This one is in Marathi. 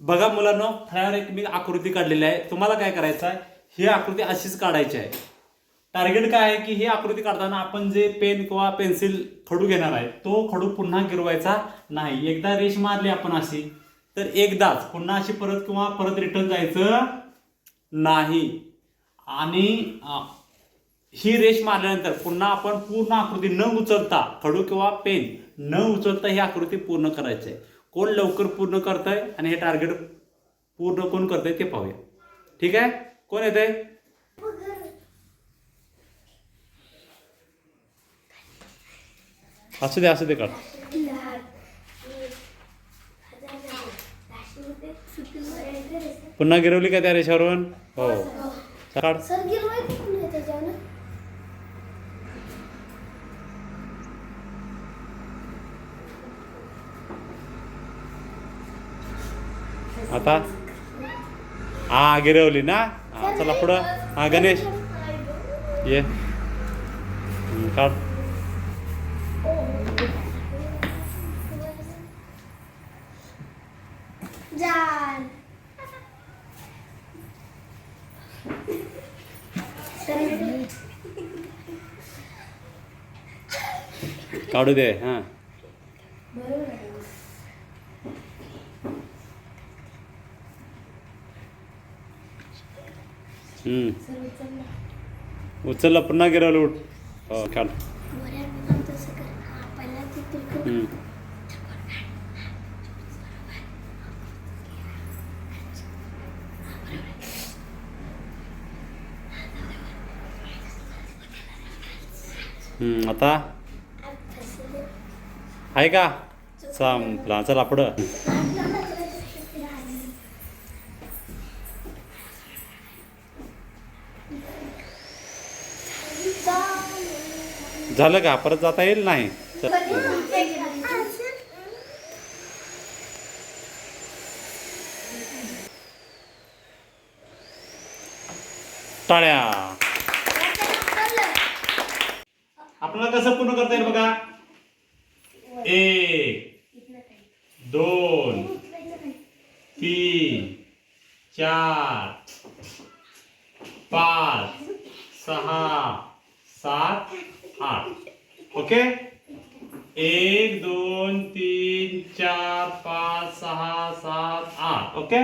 बघा मुलांना फळ्यावर एक मी आकृती काढलेली आहे. तुम्हाला काय करायचं आहे? ही आकृती अशीच काढायची आहे. टार्गेट काय आहे की ही आकृती काढताना आपण जे पेन किंवा पेन्सिल खडू घेणार आहे तो खडू पुन्हा गिरवायचा नाही. एकदा रेष मारली आपण अशी तर एकदाच पुन्हा अशी परत किंवा परत रिटर्न जायचं नाही. आणि ही रेष मारल्यानंतर पुन्हा आपण पूर्ण आकृती न उचलता खडू किंवा पेन न उचलता ही आकृती पूर्ण करायची आहे. कोण लवकर पूर्ण करतंय आणि हे टार्गेट पूर्ण कोण करतंय ते पाहूया. ठीक आहे? कोण येते असू दे असू दे काढ. पुन्हा गिरवली का त्या रेषावरून? हो. काढ सर गिरवायचं पण आहे त्याच्यावर आता हा गिरवली ना? हा चला पुढं. हा गणेश. ये. काढ. काढू दे हा. हम्म उचलला पुन्हा गिरवलं उठ हो काढ आता. आहे का संपला चला पुढं झालं का? परत जाता येईल नाही? टाळ्या. आपल्याला कसं पूर्ण करता येईल बघा? एक दोन तीन चार पाच सहा सात आठ. ओके एक दोन तीन चार पाच सहा सात आठ. ओके